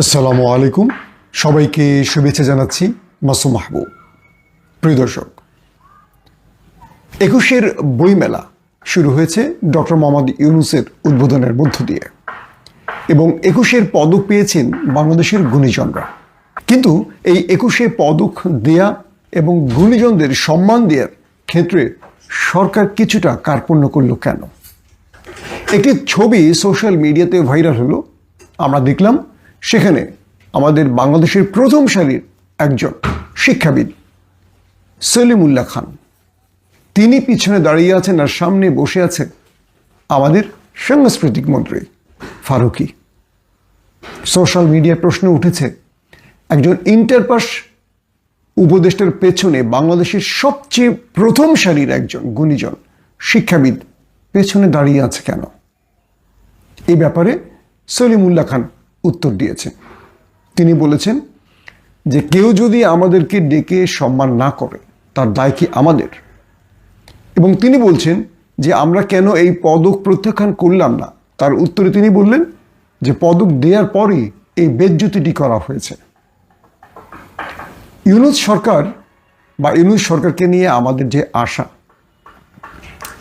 আসসালামু আলাইকুম। সবাইকে শুভেচ্ছা জানাচ্ছি মাসুম মাহবুব। প্রিয় দর্শক, একুশের বইমেলা শুরু হয়েছে ডক্টর মোহাম্মদ ইউনুসের উদ্বোধনের মধ্য দিয়ে এবং একুশের পদক পেয়েছেন বাংলাদেশের গুণীজনরা। কিন্তু এই একুশে পদক দেয়া এবং গুণীজনদের সম্মান দেওয়ার ক্ষেত্রে সরকার কিছুটা কার্পণ্য করল কেন? একটি ছবি সোশ্যাল মিডিয়াতে ভাইরাল হলো। আমরা দেখলাম সেখানে আমাদের বাংলাদেশের প্রথম সারির একজন শিক্ষাবিদ, সলিমুল্লাহ খান। তিনি পিছনে দাঁড়িয়ে আছেন আর সামনে বসে আছে আমাদের সাংস্কৃতিক মন্ত্রী ফারুকি। সোশ্যাল মিডিয়ায় প্রশ্ন উঠেছে, একজন ইন্টারপাস উপদেষ্টার পেছনে বাংলাদেশের সবচেয়ে প্রথম সারির একজন গুণীজন শিক্ষাবিদ পেছনে দাঁড়িয়ে আছে কেন? এই ব্যাপারে সলিমুল্লাহ খান উত্তর দিয়েছে। তিনি বলেছেন যে কেউ যদি আমাদেরকে ডেকে সম্মান না করে, তার দায় কি আমাদের? এবং তিনি বলছেন যে আমরা কেন এই পদক প্রত্যাখ্যান করলাম না? তার উত্তরে তিনি বললেন যে পদক দেওয়ার পরই এই বেজ্জতিটি করা হয়েছে। ইউনুস সরকার বা ইউনুস সরকারকে নিয়ে আমাদের যে আশা,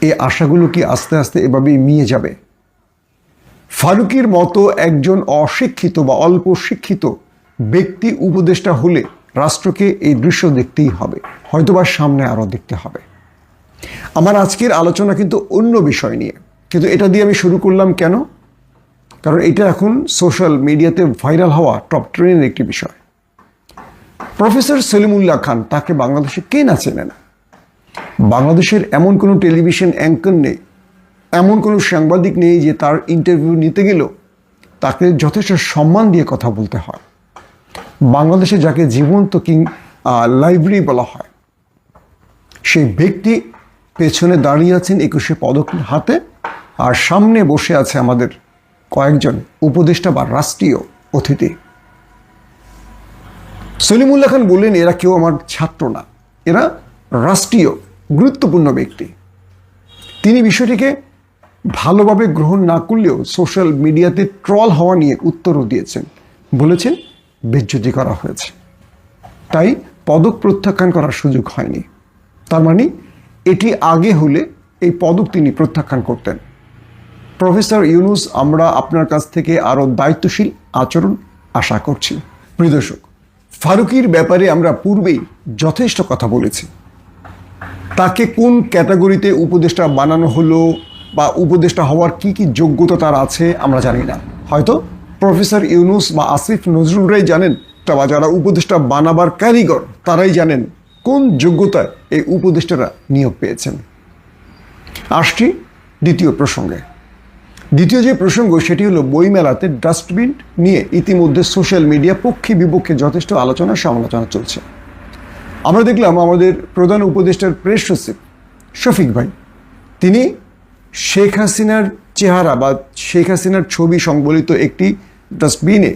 এই আশাগুলো কি আস্তে আস্তে এভাবেই মিয়ে যাবে? ফারুকির মতো একজন অশিক্ষিত বা অল্প শিক্ষিত ব্যক্তি উপদেষ্টা হলে রাষ্ট্রকে এই দৃশ্য দেখতেই হবে, হয়তোবা সামনে আরও দেখতে হবে। আমার আজকের আলোচনা কিন্তু অন্য বিষয় নিয়ে, কিন্তু এটা দিয়ে আমি শুরু করলাম কেন? কারণ এটা এখন সোশ্যাল মিডিয়াতে ভাইরাল হওয়া টপ ট্রেনের একটি বিষয়। প্রফেসর সলিমুল্লাহ খান তাকে বাংলাদেশে কে না চেনে না? বাংলাদেশের এমন কোনো টেলিভিশন অ্যাঙ্কর নেই এমন কোনো সাংবাদিক নেই যে তার ইন্টারভিউ নিতে গেলেও তাকে যথেষ্ট সম্মান দিয়ে কথা বলতে হয়। বাংলাদেশে যাকে জীবন্ত কিং লাইব্রেরি বলা হয়, সেই ব্যক্তি পেছনে দাঁড়িয়ে আছেন একুশে পদক হাতে আর সামনে বসে আছে আমাদের কয়েকজন উপদেষ্টা বা রাষ্ট্রীয় অতিথি। সলিমুল্লাহ খান বললেন, এরা কেউ আমার ছাত্র না। এরা রাষ্ট্রীয় গুরুত্বপূর্ণ ব্যক্তি। তিনি বিষয়টিকে ভালোভাবে গ্রহণ না করলেও সোশ্যাল মিডিয়াতে ট্রল হওয়া নিয়ে উত্তরও দিয়েছেন। বলেছেন, বেজ্জতি করা হয়েছে। তাই পদক প্রত্যাখ্যান করার সুযোগ হয়নি। তার মানে এটি আগে হলে এই পদক তিনি প্রত্যাখ্যান করতেন। প্রফেসর ইউনুস, আমরা আপনার কাছ থেকে আরও দায়িত্বশীল আচরণ আশা করছি। প্রিয় দর্শক, ফারুকির ব্যাপারে আমরা পূর্বেই যথেষ্ট কথা বলেছি। তাকে কোন ক্যাটাগরিতে উপদেষ্টা বানানো হলো বা উপদেষ্টা হওয়ার কি কি যোগ্যতা তার আছে, আমরা জানি না। হয়তো প্রফেসর ইউনুস বা আসিফ নজরুলরাই জানেন, বা যারা উপদেষ্টা বানাবার কারিগর, তারাই জানেন কোন যোগ্যতায় এই উপদেষ্টারা নিয়োগ পেয়েছেন। আসছি দ্বিতীয় প্রসঙ্গে। দ্বিতীয় যে প্রসঙ্গ, সেটি হলো বইমেলাতে ডাস্টবিন নিয়ে ইতিমধ্যে সোশ্যাল মিডিয়া পক্ষে বিপক্ষে যথেষ্ট আলোচনা সমালোচনা চলছে। আমরা দেখলাম আমাদের প্রধান উপদেষ্টার প্রেস সচিব শফিক ভাই, তিনি শেখ হাসিনার চেহারা বা শেখ হাসিনার ছবি সংবলিত একটি ডাস্টবিনে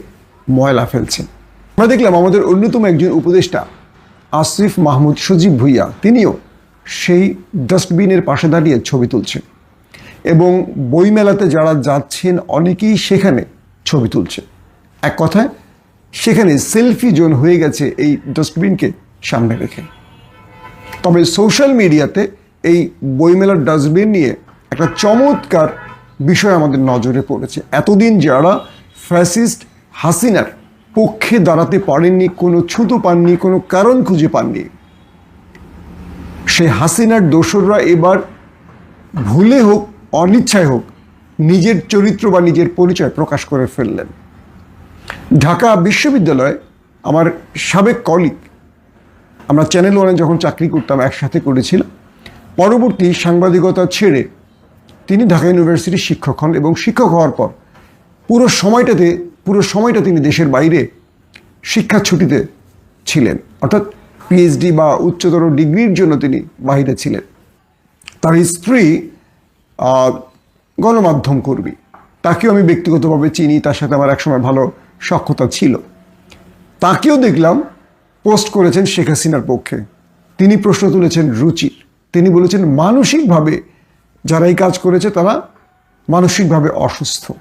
ময়লা ফেলছেন। আমরা দেখলাম আমাদের অন্যতম একজন উপদেষ্টা আসিফ মাহমুদ সজীব ভুইয়া, তিনিও সেই ডাস্টবিনের পাশে দাঁড়িয়ে ছবি তুলছেন এবং বইমেলাতে যারা যাচ্ছেন অনেকেই সেখানে ছবি তুলছে এক কথায়, সেখানে সেলফি জোন হয়ে গেছে এই ডাস্টবিনকে সামনে রেখে। তবে সোশ্যাল মিডিয়াতে এই বইমেলার ডাস্টবিন নিয়ে একটা চমৎকার বিষয় আমাদের নজরে পড়েছে। এতদিন যারা ফ্যাসিস্ট হাসিনার পক্ষে দাঁড়াতে পারেননি, কোনো ছুতো পাননি, কোনো কারণ খুঁজে পাননি, সেই হাসিনার দোসররা এবার ভুলে হোক, অনিচ্ছায় হোক, নিজের চরিত্র বা নিজের পরিচয় প্রকাশ করে ফেললেন। ঢাকা বিশ্ববিদ্যালয়ে, আমার সাবেক কলিগ আমরা চ্যানেল ওয়ানে যখন চাকরি করতাম, একসাথে করেছিলাম। পরবর্তী সাংবাদিকতা ছেড়ে তিনি ঢাকা ইউনিভার্সিটির শিক্ষক হন এবং শিক্ষক হওয়ার পর পুরো সময়টাতে, পুরো সময়টা তিনি দেশের বাইরে শিক্ষা ছুটিতে ছিলেন। অর্থাৎ পিএইচডি বা উচ্চতর ডিগ্রির জন্য তিনি বাহিরে ছিলেন। তার স্ত্রী গণমাধ্যম কর্মী। তাকেও আমি ব্যক্তিগতভাবে চিনি, তার সাথে আমার একসময় ভালো সক্ষতা ছিল। তাকেও দেখলাম পোস্ট করেছেন শেখ হাসিনার পক্ষে। তিনি প্রশ্ন তুলেছেন রুচির। তিনি বলেছেন, মানসিকভাবে যারা এই কাজ করেছে তারা মানসিকভাবে অসুস্থ।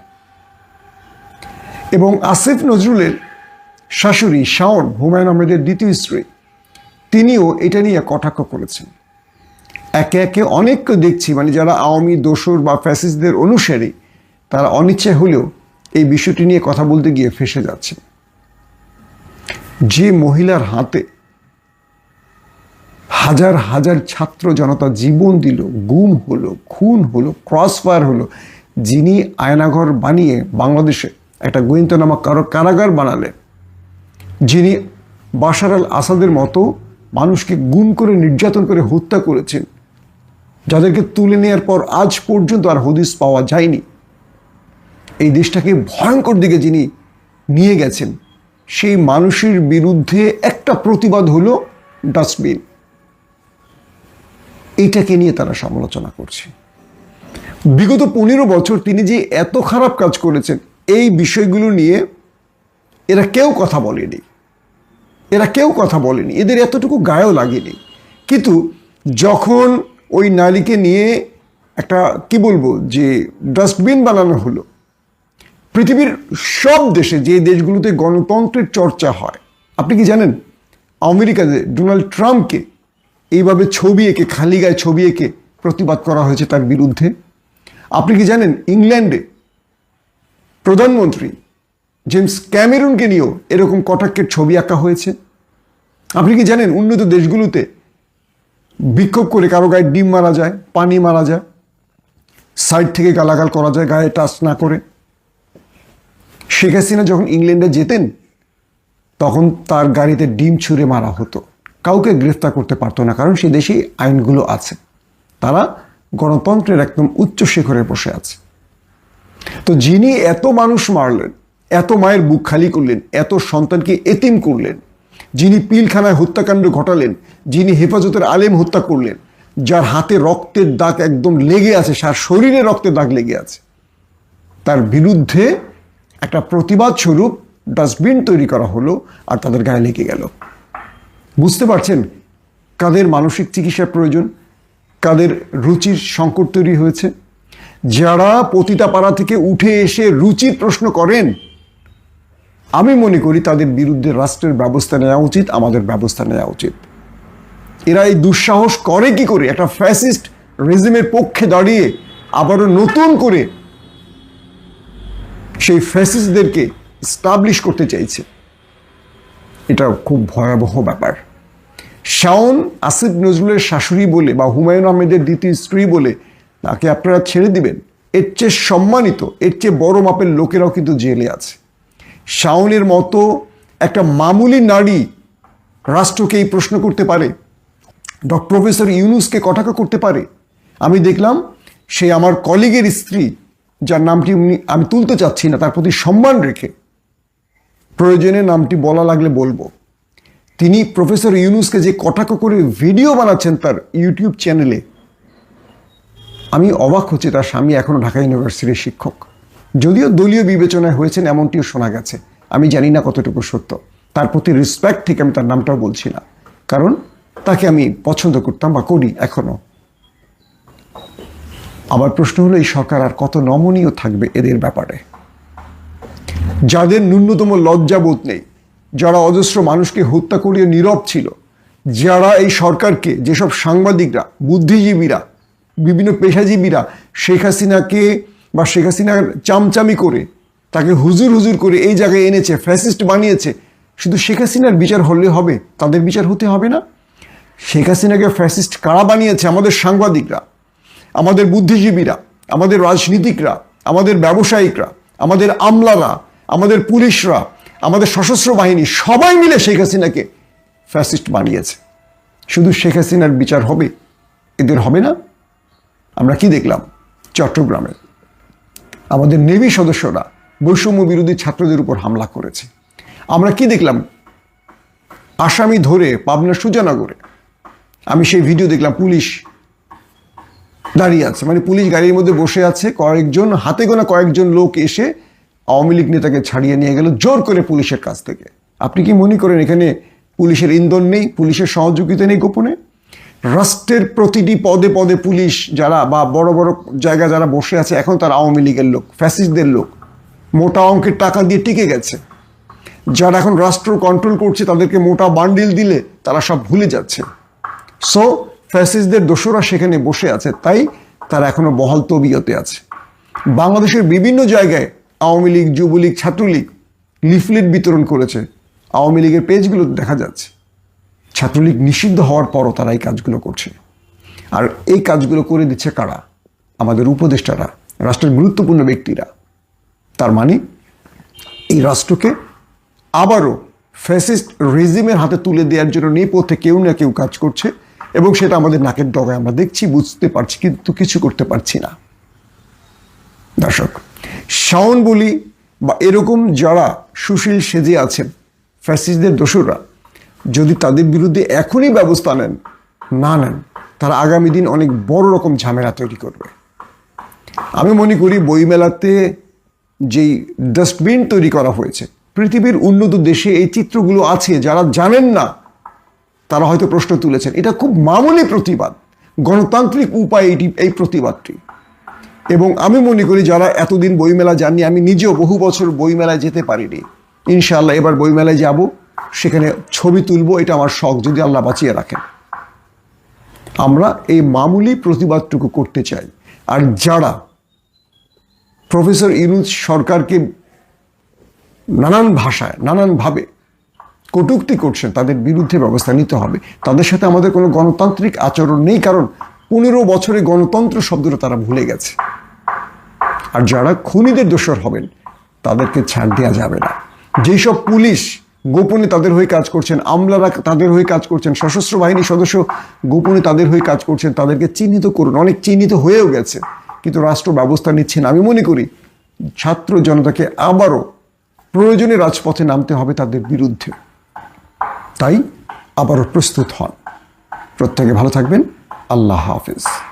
এবং আসিফ নজরুলের শাশুড়ি শাওন, হুমায়ুন আহমেদের দ্বিতীয় স্ত্রী, তিনিও এটা নিয়ে কটাক্ষ করেছেন। একে একে অনেককে দেখছি মানে যারা আওয়ামী, দোসর বা ফ্যাসিস্টদের অনুসারী, তারা অনিচ্ছা হলেও এই বিষয়টি নিয়ে কথা বলতে গিয়ে ফেসে যাচ্ছে। যে মহিলার হাতে হাজার হাজার ছাত্র জনতা জীবন দিল, গুম হলো, খুন হলো ক্রস ফায়ার হলো। যিনি আয়নাঘর বানিয়ে বাংলাদেশে একটা গোয়েন্দা গোয়েন্দানামা কারও কারাগার বানালেন যিনি বাশার আল আসাদের মতো মানুষকে গুম করে নির্যাতন করে হত্যা করেছেন, যাদেরকে তুলে নেওয়ার পর আজ পর্যন্ত আর হদিস পাওয়া যায়নি। এই দেশটাকে ভয়ঙ্কর দিকে যিনি নিয়ে গেছেন, সেই মানুষের বিরুদ্ধে একটা প্রতিবাদ হলো ডাস্টবিন। এইটাকে নিয়ে তারা সমালোচনা করছে। বিগত পনেরো বছর তিনি যে এত খারাপ কাজ করেছেন, এই বিষয়গুলো নিয়ে এরা কেউ কথা বলেনি। এরা কেউ কথা বলেনি। এদের এতটুকু গায়েও লাগেনি। কিন্তু যখন ওই নারীকে নিয়ে একটা, কি বলব, যে ডাস্টবিন বানানো হলো, পৃথিবীর সব দেশে যে দেশগুলোতে গণতন্ত্রের চর্চা হয়, আপনি কি জানেন? আমেরিকাতে ডোনাল্ড ট্রাম্পকে এইভাবে ছবি এঁকে, খালি গায়ে ছবি এঁকে প্রতিবাদ করা হয়েছে তার বিরুদ্ধে। আপনি কি জানেন, ইংল্যান্ডে প্রধানমন্ত্রী জেমস ক্যামেরুনকে নিয়েও এরকম কটাক্ষের ছবি আঁকা হয়েছে? আপনি কি জানেন, উন্নত দেশগুলোতে বিক্ষোভ করে কারও গায়ে ডিম মারা যায়, পানি মারা যায়, সাইড থেকে গালাগাল করা যায়, গায়ে টাচ না করে? শেখ হাসিনা যখন ইংল্যান্ডে যেতেন, তখন তার গাড়িতে ডিম ছুঁড়ে মারা হতো। কাউকে গ্রেফতার করতে পারতো না, কারণ সে দেশেই আইনগুলো আছে। তারা গণতন্ত্রের একদম উচ্চ শিখরে বসে আছে। তো যিনি এত মানুষ মারলেন, এত মায়ের বুক খালি করলেন, এত সন্তানকে এতিম করলেন, যিনি পিলখানায় হত্যাকাণ্ড ঘটালেন, যিনি হেফাজতের আলেম হত্যা করলেন, যার হাতে রক্তের দাগ একদম লেগে আছে, সার শরীরে রক্তের দাগ লেগে আছে, তার বিরুদ্ধে একটা প্রতিবাদ স্বরূপ ডাস্টবিন তৈরি করা হলো আর তাদের গায়ে লেগে গেল। বুঝতে পারছেন কাদের মানসিক চিকিৎসার প্রয়োজন, কাদের রুচির সংকট তৈরি হয়েছে? যারা পতিতাপাড়া থেকে উঠে এসে রুচির প্রশ্ন করেন, আমি মনে করি তাদের বিরুদ্ধে রাষ্ট্রের ব্যবস্থা নেওয়া উচিত, আমাদের ব্যবস্থা নেওয়া উচিত। এরা এই দুঃসাহস করে কি করে? একটা ফ্যাসিস্ট রেজিমের পক্ষে দাঁড়িয়ে আবারও নতুন করে সেই ফ্যাসিস্টদেরকে স্টাবলিশ করতে চাইছে। এটা খুব ভয়াবহ ব্যাপার। শাওন আসিফ নজরুলের শাশুড়ি বলে বা হুমায়ুন আহমেদের দ্বিতীয় স্ত্রী বলে তাকে আপনারা ছেড়ে দিবেন। এর চেয়ে সম্মানিত, এর চেয়ে বড় মাপের লোকেরাও কিন্তু জেলে আছে। শাওনের মতো একটা মামুলি নারী রাষ্ট্রকে এই প্রশ্ন করতে পারে, ডক্টর প্রফেসর ইউনুসকে কটাক্ষ করতে পারে। আমি দেখলাম সে আমার কলিগের স্ত্রী, যার নামটি আমি তুলতে চাচ্ছি না, তার প্রতি সম্মান রেখে প্রয়োজনে নামটি বলা লাগলে বলব। তিনি প্রফেসর ইউনুসকে যে কটাক্ষ করে ভিডিও বানাচ্ছেন তার ইউটিউব চ্যানেলে, আমি অবাক হচ্ছি তার স্বামী এখনও ঢাকা ইউনিভার্সিটির শিক্ষক। যদিও দলীয় বিবেচনায় হয়েছেন এমনটিও শোনা গেছে, আমি জানি না কতটুকু সত্য। তার প্রতি রেসপেক্ট থেকে আমি তার নামটাও বলছি না, কারণ তাকে আমি পছন্দ করতাম বা করি এখনও আবার প্রশ্ন হলো, এই সরকার আর কত নমনীয় থাকবে এদের ব্যাপারে? যাদের ন্যূনতম লজ্জাবোধ নেই, যারা অজস্র মানুষকে হত্যা করিয়ে নীরব ছিল, যারা এই সরকারকে, যেসব সাংবাদিকরা, বুদ্ধিজীবীরা, বিভিন্ন পেশাজীবীরা, শেখ হাসিনাকে বা শেখ হাসিনার চামচামি করে, তাকে হুজুর হুজুর করে এই জায়গায় এনেছে, ফ্যাসিস্ট বানিয়েছে, শুধু শেখ হাসিনার বিচার হলে হবে, তাদের বিচার হতে হবে না? শেখ হাসিনাকে ফ্যাসিস্ট কারা বানিয়েছে? আমাদের সাংবাদিকরা, আমাদের বুদ্ধিজীবীরা, আমাদের রাজনীতিকরা, আমাদের ব্যবসায়িকরা, আমাদের আমলারা আমাদের পুলিশরা, আমাদের সশস্ত্র বাহিনী সবাই মিলে শেখ হাসিনাকে ফ্যাসিস্ট বানিয়েছে। শুধু শেখ হাসিনার বিচার হবে? এদের হবে না? আমরা কি দেখলাম? চট্টগ্রামে। আমাদের নেভি সদস্যরা বৈষম্য বিরোধী ছাত্রদের উপর হামলা করেছে। আমরা কি দেখলাম? আসামি ধরে পাবনা সুজানগরে। আমি সেই ভিডিও দেখলাম, পুলিশ দাঁড়িয়ে আছে। মানে পুলিশ গাড়ির মধ্যে বসে আছে, কয়েকজন, হাতে গোনা কয়েকজন লোক এসে আওয়ামী লীগ নেতাকে ছাড়িয়ে নিয়ে গেল জোর করে পুলিশের কাছ থেকে। আপনি কি মনে করেন এখানে পুলিশের ইন্ধন নেই, পুলিশের সহযোগিতা নেই গোপনে? রাষ্ট্রের প্রতিটি পদে পদে পুলিশ যারা বা বড় বড় জায়গা যারা বসে আছে, এখন তারা আওয়ামী লীগের লোক, ফ্যাসিস্টদের লোক। মোটা অঙ্কের টাকা দিয়ে টিকে গেছে। যারা এখন রাষ্ট্র কন্ট্রোল করছে, তাদেরকে মোটা বান্ডিল দিলে তারা সব ভুলে যাচ্ছে। সো ফ্যাসিস্টদের দোষরা সেখানে বসে আছে, তাই তারা এখনও বহাল তবিয়তে আছে। বাংলাদেশের বিভিন্ন জায়গায় আওয়ামী লীগ, যুবলীগ, ছাত্রলীগ লিফলেট বিতরণ করেছে। আওয়ামী লীগের পেজগুলো দেখা যাচ্ছে। ছাত্রলীগ নিষিদ্ধ হওয়ার পরও তারা এই কাজগুলো করছে। আর এই কাজগুলো করে দিচ্ছে কারা? আমাদের উপদেষ্টারা, রাষ্ট্রের গুরুত্বপূর্ণ ব্যক্তিরা। তার মানে এই রাষ্ট্রকে আবারও ফ্যাসিস্ট রেজিমের হাতে তুলে দেওয়ার জন্য নেপথ্যে কেউ না কেউ কাজ করছে এবং সেটা আমাদের নাকের ডগায় আমরা দেখছি, বুঝতে পারছি, কিন্তু কিছু করতে পারছি না। দর্শক শাওন বলি বা এরকম যারা সুশীল সেজে আছেন ফ্যাসিস্টদের দোসররা, যদি তাদের বিরুদ্ধে এখনই ব্যবস্থা নেন, না নেন, তারা আগামী দিন অনেক বড় রকম ঝামেলা তৈরি করবে। আমি মনে করি বইমেলাতে যেই ডাস্টবিন তৈরি করা হয়েছে, পৃথিবীর উন্নত দেশে এই চিত্রগুলো আছে, যারা জানেন না, তারা হয়তো প্রশ্ন তুলেছেন। এটা খুব মামুলি প্রতিবাদ, গণতান্ত্রিক উপায় এটি, এই প্রতিবাদটি। এবং আমি মনে করি যারা এতদিন বইমেলা যাননি, আমি নিজেও বহু বছর বইমেলায় যেতে পারিনি। ইনশাআল্লাহ এবার বইমেলায় যাব, সেখানে ছবি তুলবো, এটা আমার শখ, যদি আল্লাহ বাঁচিয়ে রাখেন। আমরা এই মামুলি প্রতিবাদটুকু করতে চাই। আর যারা প্রফেসর ইনুজ সরকারকে নানান ভাষায়, নানানভাবে কটূক্তি করছেন, তাদের বিরুদ্ধে ব্যবস্থা নিতে হবে। তাদের সাথে আমাদের কোনো গণতান্ত্রিক আচরণ নেই, কারণ পনেরো বছরে গণতন্ত্র শব্দটা তারা ভুলে গেছে। আর যারা খুনিদের দোষর হবেন, তাদেরকে ছাড় দেওয়া যাবে না। যেসব পুলিশ গোপনে তাদের হয়ে কাজ করছেন, আমলারা তাদের হয়ে কাজ করছেন, সশস্ত্র বাহিনীর সদস্য গোপনে তাদের হয়ে কাজ করছেন, তাদেরকে চিহ্নিত করুন। অনেক চিহ্নিত হয়েও গেছে, কিন্তু রাষ্ট্র ব্যবস্থা নিচ্ছেন আমি মনে করি, ছাত্র জনতাকে আবারও প্রয়োজনে রাজপথে নামতে হবে তাদের বিরুদ্ধে। তাই আবারও প্রস্তুত হন। প্রত্যেকে ভালো থাকবেন। আল্লাহ হাফিজ।